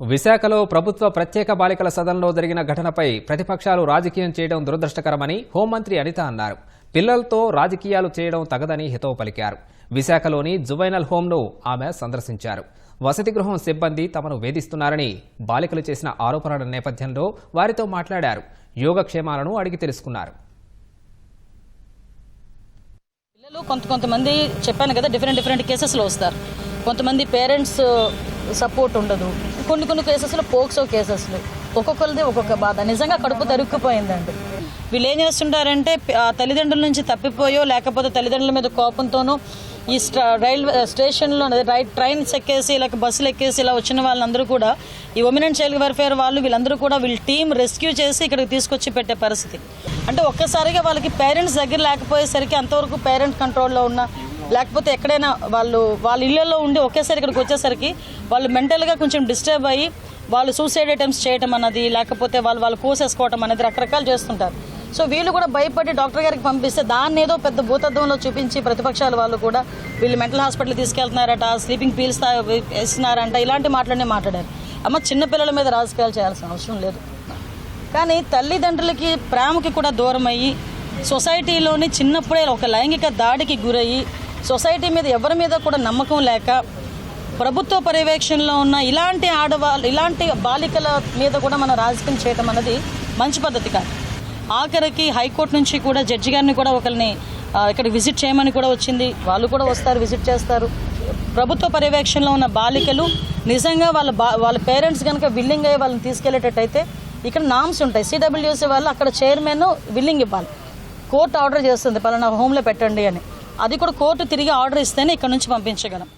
విశాఖలో ప్రభుత్వ ప్రత్యేక బాలికల సదనంలో జరిగిన ఘటనపై ప్రతిపక్షాలు రాజకీయం చేయడం దురదృష్టకరమని హోంమంత్రి అనిత అన్నారు. పిల్లలతో రాజకీయాలు చేయడం తగదని హితవు పలికారు. విశాఖలోని జువైనల్ హోంను ఆమె సందర్శించారు. వసతి గృహం సిబ్బంది తమను వేధిస్తున్నారని బాలికలు చేసిన ఆరోపణల నేపథ్యంలో వారితో మాట్లాడారు. యోగక్షేమాలను అడిగి తెలుసుకున్నారు. పిల్లలు కొంత కొంతమంది చెప్పాను కదా డిఫరెంట్ డిఫరెంట్ కేసెస్లో వస్తారు. కొంతమంది పేరెంట్స్ సపోర్ట్ ఉండదు. కొన్ని కొన్ని కేసెస్లో పోక్సో కేసెస్లు ఒక్కొక్కరిది ఒక్కొక్క బాధ. నిజంగా కడుపు తరుక్కుపోయిందండి. వీళ్ళు ఏం చేస్తుంటారంటే ఆ తల్లిదండ్రుల నుంచి తప్పిపోయో లేకపోతే తల్లిదండ్రుల మీద కోపంతోనో ఈ స్ట రైల్వే స్టేషన్లో రైట్ ట్రైన్స్ ఎక్కేసి ఇలా బస్సులు ఎక్కేసి ఇలా వచ్చిన వాళ్ళందరూ కూడా ఈ ఉమెన్ అండ్ చైల్డ్ వెల్ఫేర్ వాళ్ళు వీళ్ళందరూ కూడా వీళ్ళ టీం రెస్క్యూ చేసి ఇక్కడికి తీసుకొచ్చి పెట్టే పరిస్థితి. అంటే ఒక్కసారిగా వాళ్ళకి పేరెంట్స్ దగ్గర లేకపోయేసరికి అంతవరకు పేరెంట్ కంట్రోల్లో ఉన్న లేకపోతే ఎక్కడైనా వాళ్ళు వాళ్ళ ఇళ్ళల్లో ఉండి ఒకేసారి ఇక్కడికి వచ్చేసరికి వాళ్ళు మెంటల్గా కొంచెం డిస్టర్బ్ అయ్యి వాళ్ళు సూసైడ్ అటెంప్ట్స్ చేయటం అన్నది లేకపోతే వాళ్ళు వాళ్ళు కోసేసుకోవటం అనేది రకరకాలు చేస్తుంటారు. సో వీళ్ళు కూడా భయపడి డాక్టర్ గారికి పంపిస్తే దాన్ని ఏదో పెద్ద భూతత్వంలో చూపించి ప్రతిపక్షాల వాళ్ళు కూడా వీళ్ళు మెంటల్ హాస్పిటల్ తీసుకెళ్తున్నారట స్లీపింగ్ పీల్స్ వేస్తున్నారంట ఇలాంటి మాటలనే మాట్లాడారు. అమ్మ చిన్నపిల్లల మీద రాజకీయాలు చేయాల్సిన అవసరం లేదు. కానీ తల్లిదండ్రులకి ప్రేమకి కూడా దూరం అయ్యి సొసైటీలోని చిన్నప్పుడే ఒక లైంగిక దాడికి గురయ్యి సొసైటీ మీద ఎవరి మీద కూడా నమ్మకం లేక ప్రభుత్వ పర్యవేక్షణలో ఉన్న ఇలాంటి ఆడవాళ్ళు ఇలాంటి బాలికల మీద కూడా మనం రాజకీయం చేయడం అన్నది మంచి పద్ధతి కాదు. ఆఖరికి హైకోర్టు నుంచి కూడా జడ్జి గారిని కూడా ఒకరిని ఇక్కడ విజిట్ చేయమని కూడా వచ్చింది. వాళ్ళు కూడా వస్తారు విజిట్ చేస్తారు. ప్రభుత్వ పర్యవేక్షణలో ఉన్న బాలికలు నిజంగా వాళ్ళ బా వాళ్ళ పేరెంట్స్ కనుక విల్లింగ్ అయ్యి వాళ్ళని తీసుకెళ్ళేటట్టయితే ఇక్కడ నామ్స్ ఉంటాయి. సిడబ్ల్యూసీ వాళ్ళు అక్కడ చైర్మన్ విల్లింగ్ ఇవ్వాలి. కోర్టు ఆర్డర్ చేస్తుంది పలానా హోమ్లో పెట్టండి అని. అది కూడా కోర్టు తిరిగి ఆర్డర్ ఇస్తేనే ఇక్కడ నుంచి పంపించగలం.